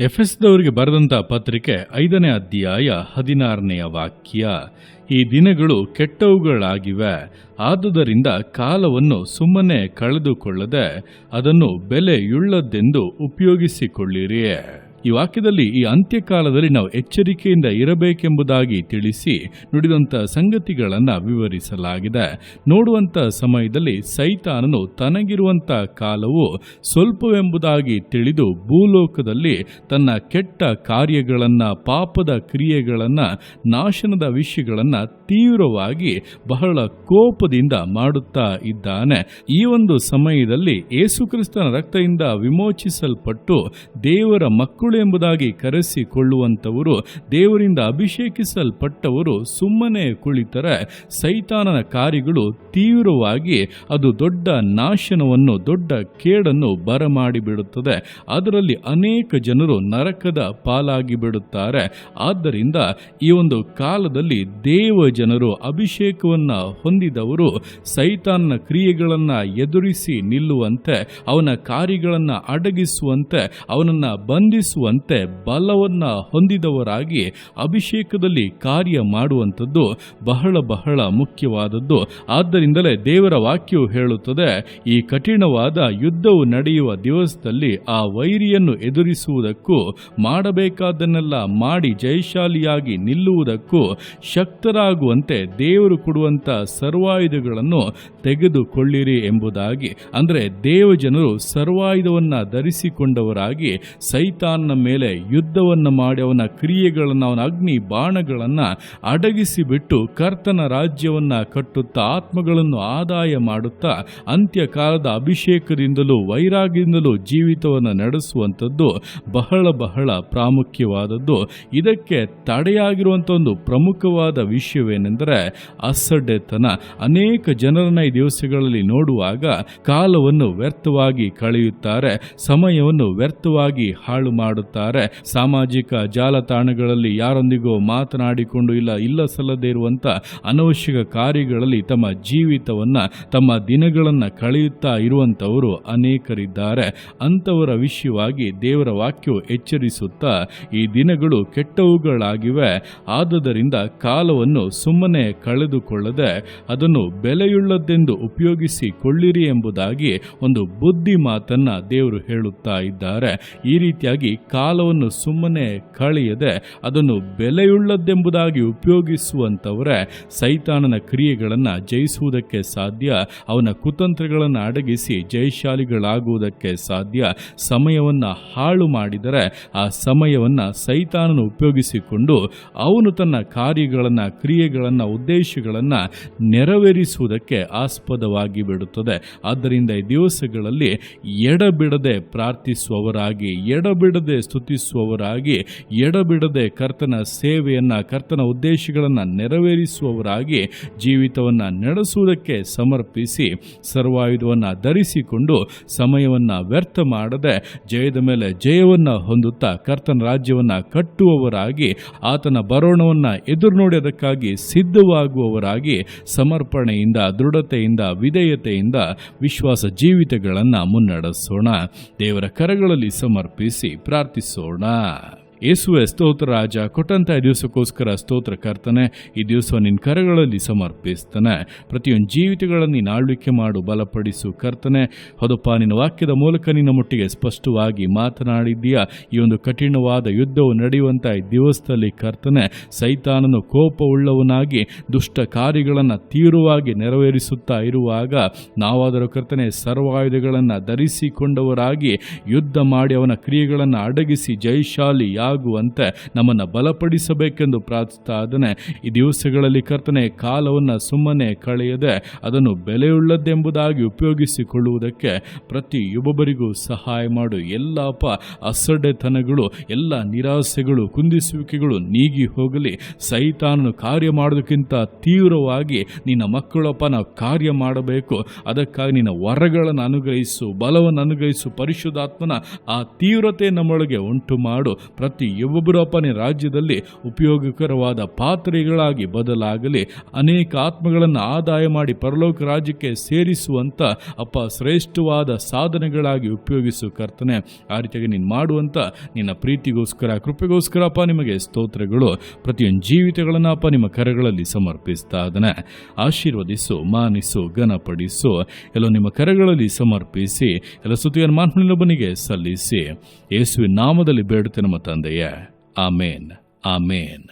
ಎಫೆಸ್ದವರಿಗೆ ಬರೆದಂತ ಪತ್ರಿಕೆ ಐದನೇ ಅಧ್ಯಾಯ ಹದಿನಾರನೆಯ ವಾಕ್ಯ. ಈ ದಿನಗಳು ಕೆಟ್ಟವುಗಳಾಗಿವೆ. ಆದುದರಿಂದ ಕಾಲವನ್ನು ಸುಮ್ಮನೆ ಕಳೆದುಕೊಳ್ಳದೆ ಅದನ್ನು ಬೆಲೆಯುಳ್ಳದ್ದೆಂದು ಉಪಯೋಗಿಸಿಕೊಳ್ಳಿರಿ. ಈ ವಾಕ್ಯದಲ್ಲಿ ಈ ಅಂತ್ಯಕಾಲದಲ್ಲಿ ನಾವು ಎಚ್ಚರಿಕೆಯಿಂದ ಇರಬೇಕೆಂಬುದಾಗಿ ತಿಳಿಸಿ ನುಡಿದಂಥ ಸಂಗತಿಗಳನ್ನು ವಿವರಿಸಲಾಗಿದೆ. ನೋಡುವಂಥ ಸಮಯದಲ್ಲಿ ಸೈತಾನನು ತನಗಿರುವಂಥ ಕಾಲವು ಸ್ವಲ್ಪವೆಂಬುದಾಗಿ ತಿಳಿದು ಭೂಲೋಕದಲ್ಲಿ ತನ್ನ ಕೆಟ್ಟ ಕಾರ್ಯಗಳನ್ನು, ಪಾಪದ ಕ್ರಿಯೆಗಳನ್ನು, ನಾಶನದ ವಿಷಯಗಳನ್ನು ತೀವ್ರವಾಗಿ ಬಹಳ ಕೋಪದಿಂದ ಮಾಡುತ್ತಾ ಇದ್ದಾನೆ. ಈ ಒಂದು ಸಮಯದಲ್ಲಿ ಯೇಸುಕ್ರಿಸ್ತನ ರಕ್ತದಿಂದ ವಿಮೋಚಿಸಲ್ಪಟ್ಟು ದೇವರ ಮಕ್ಕಳು ಎಂಬುದಾಗಿ ಕರೆಸಿಕೊಳ್ಳುವಂಥವರು, ದೇವರಿಂದ ಅಭಿಷೇಕಿಸಲ್ಪಟ್ಟವರು ಸುಮ್ಮನೆ ಕುಳಿತರೆ ಸೈತಾನನ ಕಾರ್ಯಗಳು ತೀವ್ರವಾಗಿ ಅದು ದೊಡ್ಡ ನಾಶನವನ್ನು, ದೊಡ್ಡ ಕೇಡನ್ನು ಬರಮಾಡಿಬಿಡುತ್ತದೆ. ಅದರಲ್ಲಿ ಅನೇಕ ಜನರು ನರಕದ ಪಾಲಾಗಿ ಬಿಡುತ್ತಾರೆ ಆದ್ದರಿಂದ ಈ ಒಂದು ಕಾಲದಲ್ಲಿ ದೇವ ಜನರು ಅಭಿಷೇಕವನ್ನ ಹೊಂದಿದವರು ಸೈತಾನನ ಕ್ರಿಯೆಗಳನ್ನು ಎದುರಿಸಿ ನಿಲ್ಲುವಂತೆ, ಅವನ ಕಾರ್ಯಗಳನ್ನು ಅಡಗಿಸುವಂತೆ, ಅವನನ್ನ ಬಂಧಿಸುವಂತೆ ಬಲವನ್ನ ಹೊಂದಿದವರಾಗಿ ಅಭಿಷೇಕದಲ್ಲಿ ಕಾರ್ಯ ಮಾಡುವಂಥದ್ದು ಬಹಳ ಬಹಳ ಮುಖ್ಯವಾದದ್ದು. ಆದ್ದರಿಂದಲೇ ದೇವರ ವಾಕ್ಯವು ಹೇಳುತ್ತದೆ, ಈ ಕಠಿಣವಾದ ಯುದ್ಧವು ನಡೆಯುವ ದಿವಸದಲ್ಲಿ ಆ ವೈರಿಯನ್ನು ಎದುರಿಸುವುದಕ್ಕೂ, ಮಾಡಬೇಕಾದನ್ನೆಲ್ಲ ಮಾಡಿ ಜಯಶಾಲಿಯಾಗಿ ನಿಲ್ಲುವುದಕ್ಕೂ ಶಕ್ತರಾಗುವಂತೆ ದೇವರು ಕೊಡುವಂತ ಸರ್ವಾಯುಧಗಳನ್ನು ತೆಗೆದುಕೊಳ್ಳಿರಿ ಎಂಬುದಾಗಿ. ಅಂದರೆ ದೇವಜನರು ಸರ್ವಾಯುಧವನ್ನ ಧರಿಸಿಕೊಂಡವರಾಗಿ ಸೈತಾನ್ನ ಮೇಲೆ ಯುದ್ಧವನ್ನು ಮಾಡಿ ಅವನ ಕ್ರಿಯೆಗಳನ್ನು, ಅವನ ಅಗ್ನಿ ಬಾಣಗಳನ್ನು ಅಡಗಿಸಿಬಿಟ್ಟು ಕರ್ತನ ರಾಜ್ಯವನ್ನ ಕಟ್ಟುತ್ತಾ, ಆತ್ಮಗಳನ್ನು ಆದಾಯ ಮಾಡುತ್ತಾ, ಅಂತ್ಯಕಾಲದ ಅಭಿಷೇಕದಿಂದಲೂ ವೈರಾಗ್ಯದಿಂದಲೂ ಜೀವಿತವನ್ನು ನಡೆಸುವಂಥದ್ದು ಬಹಳ ಬಹಳ ಪ್ರಾಮುಖ್ಯವಾದದ್ದು. ಇದಕ್ಕೆ ತಡೆಯಾಗಿರುವಂಥ ಒಂದು ಪ್ರಮುಖವಾದ ವಿಷಯವೇನೆಂದರೆ ಅಸಡ್ಡೆತನ. ಅನೇಕ ಜನರನ್ನ ಈ ದಿವಸಗಳಲ್ಲಿ ನೋಡುವಾಗ ಕಾಲವನ್ನು ವ್ಯರ್ಥವಾಗಿ ಕಳೆಯುತ್ತಾರೆ, ಸಮಯವನ್ನು ವ್ಯರ್ಥವಾಗಿ ಹಾಳು ಮಾಡುತ್ತಾರೆ ಸಾಮಾಜಿಕ ಜಾಲತಾಣಗಳಲ್ಲಿ ಯಾರೊಂದಿಗೋ ಮಾತನಾಡಿಕೊಂಡು ಇಲ್ಲ ಇಲ್ಲ ಸಲ್ಲದೇ ಇರುವಂಥ ಅನವಶ್ಯಕ ಕಾರ್ಯಗಳಲ್ಲಿ ತಮ್ಮ ಜೀವಿತವನ್ನ, ತಮ್ಮ ದಿನಗಳನ್ನ ಕಳೆಯುತ್ತಾ ಇರುವಂತವರು ಅನೇಕರಿದ್ದಾರೆ. ಅಂಥವರ ವಿಷಯವಾಗಿ ದೇವರ ವಾಕ್ಯವು ಎಚ್ಚರಿಸುತ್ತಾ, ಈ ದಿನಗಳು ಕೆಟ್ಟವುಗಳಾಗಿವೆ. ಆದುದರಿಂದ ಕಾಲವನ್ನು ಸುಮ್ಮನೆ ಕಳೆದುಕೊಳ್ಳದೆ ಅದನ್ನು ಬೆಲೆಯುಳ್ಳದ್ದೆಂದು ಉಪಯೋಗಿಸಿಕೊಳ್ಳಿರಿ ಎಂಬುದಾಗಿ ಒಂದು ಬುದ್ಧಿ ಮಾತನ್ನು ದೇವರು ಹೇಳುತ್ತಾ ಇದ್ದಾರೆ. ಈ ರೀತಿಯಾಗಿ ಕಾಲವನ್ನು ಸುಮ್ಮನೆ ಕಳೆಯದೆ ಅದನ್ನು ಬೆಲೆಯುಳ್ಳದ್ದೆಂಬುದಾಗಿ ಉಪಯೋಗಿಸುವಂಥವರೇ, ಸೈತಾನನ ಕ್ರಿಯೆಗಳನ್ನು ಜಯಿಸುವುದಕ್ಕೆ ಸಾಧ್ಯ, ಅವನ ಕುತಂತ್ರಗಳನ್ನು ಅಡಗಿಸಿ ಜಯಶಾಲಿಗಳಾಗುವುದಕ್ಕೆ ಸಾಧ್ಯ, ಸಮಯವನ್ನು ಹಾಳು ಮಾಡಿದರೆ ಆ ಸಮಯವನ್ನು ಸೈತಾನನು ಉಪಯೋಗಿಸಿಕೊಂಡು ಅವನು ತನ್ನ ಕಾರ್ಯಗಳನ್ನು, ಕ್ರಿಯೆಗಳನ್ನು, ಉದ್ದೇಶಗಳನ್ನು ನೆರವೇರಿಸುವುದಕ್ಕೆ ಆಸ್ಪದವಾಗಿ ಬಿಡುತ್ತದೆ. ಆದ್ದರಿಂದ ಈ ದಿವಸಗಳಲ್ಲಿ ಎಡಬಿಡದೆ ಪ್ರಾರ್ಥಿಸುವವರಾಗಿ ಎಡಬಿಡದೆ ಸ್ತುತಿಸುವವರಾಗಿ ಎಡಬಿಡದೆ ಕರ್ತನ ಸೇವೆಯನ್ನ, ಕರ್ತನ ಉದ್ದೇಶಗಳನ್ನು ನೆರವೇರಿಸುವವರಾಗಿ ಜೀವಿತವನ್ನು ನಡೆಸುವುದಕ್ಕೆ ಸಮರ್ಪಿಸಿ, ಸರ್ವಾಯುಧವನ್ನು ಧರಿಸಿಕೊಂಡು ಸಮಯವನ್ನು ವ್ಯರ್ಥ ಮಾಡದೆ ಜಯದ ಮೇಲೆ ಜಯವನ್ನು ಹೊಂದುತ್ತಾ ಕರ್ತನ ರಾಜ್ಯವನ್ನು ಕಟ್ಟುವವರಾಗಿ, ಆತನ ಬರೋಣವನ್ನು ಎದುರು ನೋಡಿ ಅದಕ್ಕಾಗಿ ಸಿದ್ಧವಾಗುವವರಾಗಿ ಸಮರ್ಪಣೆಯಿಂದ, ದೃಢತೆಯಿಂದ, ವಿಧೇಯತೆಯಿಂದ ವಿಶ್ವಾಸ ಜೀವಿತಗಳನ್ನು ಮುನ್ನಡೆಸೋಣ. ದೇವರ ಕರಗಳಲ್ಲಿ ಸಮರ್ಪಿಸಿ ती सोडणार ಯೇಸುವೆ ಸ್ತೋತ್ರ ರಾಜ, ಕೊಟ್ಟಂತ ಈ ದಿವಸಕ್ಕೋಸ್ಕರ ಸ್ತೋತ್ರ ಕರ್ತನೆ, ಈ ದಿವಸ ನಿನ್ನ ಕರಗಳಲ್ಲಿ ಸಮರ್ಪಿಸ್ತಾನೆ. ಪ್ರತಿಯೊಂದು ಜೀವಿತಗಳನ್ನು ನೀನು ಆಳ್ವಿಕೆ ಮಾಡು, ಬಲಪಡಿಸು ಕರ್ತನೆ. ಹೌದಪ್ಪ, ನಿನ್ನ ವಾಕ್ಯದ ಮೂಲಕ ನಿನ್ನ ಮುಟ್ಟಿಗೆ ಸ್ಪಷ್ಟವಾಗಿ ಮಾತನಾಡಿದ್ದೀಯಾ? ಈ ಒಂದು ಕಠಿಣವಾದ ಯುದ್ಧವು ನಡೆಯುವಂಥ ಈ ದಿವಸದಲ್ಲಿ ಕರ್ತನೆ, ಸೈತಾನನು ಕೋಪವುಳ್ಳವನಾಗಿ, ದುಷ್ಟ ಕಾರ್ಯಗಳನ್ನು ತೀವ್ರವಾಗಿ ನೆರವೇರಿಸುತ್ತಾ ಇರುವಾಗ, ನಾವಾದರೂ ಕರ್ತನೆ ಸರ್ವಾಯುಧಗಳನ್ನು ಧರಿಸಿಕೊಂಡವರಾಗಿ, ಯುದ್ಧ ಮಾಡಿ ಅವನ ಕ್ರಿಯೆಗಳನ್ನು ಅಡಗಿಸಿ, ಜಯಶಾಲಿ ಆಗುವಂತೆ ನಮ್ಮನ್ನು ಬಲಪಡಿಸಬೇಕೆಂದು ಪ್ರಾರ್ಥಿಸ್ತಾ ಇದ್ದಾನೆ. ಈ ದಿವಸಗಳಲ್ಲಿ ಕರ್ತನೆ, ಕಾಲವನ್ನು ಸುಮ್ಮನೆ ಕಳೆಯದೆ ಅದನ್ನು ಬೆಲೆಯುಳ್ಳದ್ದೆಂಬುದಾಗಿ ಉಪಯೋಗಿಸಿಕೊಳ್ಳುವುದಕ್ಕೆ ಪ್ರತಿಯೊಬ್ಬೊಬ್ಬರಿಗೂ ಸಹಾಯ ಮಾಡು. ಎಲ್ಲಪ್ಪ ಅಸಡ್ಡೆತನಗಳು, ಎಲ್ಲ ನಿರಾಸೆಗಳು, ಕುಂದಿಸುವಿಕೆಗಳು ನೀಗಿ ಹೋಗಲಿ. ಸೈತಾನನು ಕಾರ್ಯ ಮಾಡೋದಕ್ಕಿಂತ ತೀವ್ರವಾಗಿ ನಿನ್ನ ಮಕ್ಕಳಪ್ಪ ನಾವು ಕಾರ್ಯ ಮಾಡಬೇಕು. ಅದಕ್ಕಾಗಿ ನಿನ್ನ ವರಗಳನ್ನು ಅನುಗ್ರಹಿಸು, ಬಲವನ್ನು ಅನುಗ್ರಹಿಸು, ಪರಿಶುದ್ಧಾತ್ಮನ ಆ ತೀವ್ರತೆ ನಮ್ಮೊಳಗೆ ಉಂಟು ಮಾಡು ಪ್ರತಿ ಪ್ರತಿಯೊಬ್ಬೊಬ್ಬರು ಅಪ್ಪ ನಿನ್ನ ರಾಜ್ಯದಲ್ಲಿ ಉಪಯೋಗಕರವಾದ ಪಾತ್ರೆಗಳಾಗಿ ಬದಲಾಗಲಿ, ಅನೇಕ ಆತ್ಮಗಳನ್ನು ಆದಾಯ ಮಾಡಿ ಪರಲೋಕ ರಾಜ್ಯಕ್ಕೆ ಸೇರಿಸುವಂತ ಅಪ್ಪ ಶ್ರೇಷ್ಠವಾದ ಸಾಧನೆಗಳಾಗಿ ಉಪಯೋಗಿಸು ಕರ್ತನೆ. ಆ ರೀತಿಯಾಗಿ ನೀನು ಮಾಡುವಂತ ನಿನ್ನ ಪ್ರೀತಿಗೋಸ್ಕರ ಕೃಪೆಗೋಸ್ಕರ ಅಪ್ಪ ನಿಮಗೆ ಸ್ತೋತ್ರಗಳು. ಪ್ರತಿಯೊಂದು ಜೀವಿತಗಳನ್ನು ಅಪ್ಪ ನಿಮ್ಮ ಕರೆಗಳಲ್ಲಿ ಸಮರ್ಪಿಸ್ತಾ ಅದನ್ನ ಆಶೀರ್ವದಿಸು, ಮಾನಿಸು, ಘನಪಡಿಸು. ಎಲ್ಲ ನಿಮ್ಮ ಕರೆಗಳಲ್ಲಿ ಸಮರ್ಪಿಸಿ, ಎಲ್ಲ ಸುತ್ತಿಯನ್ನು ಮಾನವನೊಬ್ಬನಿಗೆ ಸಲ್ಲಿಸಿ. ಯೇಸುವಿನ ನಾಮದಲ್ಲಿ ಬೇಡುತ್ತೆ ನಮ್ಮ தந்தைய அமேன் அமேன்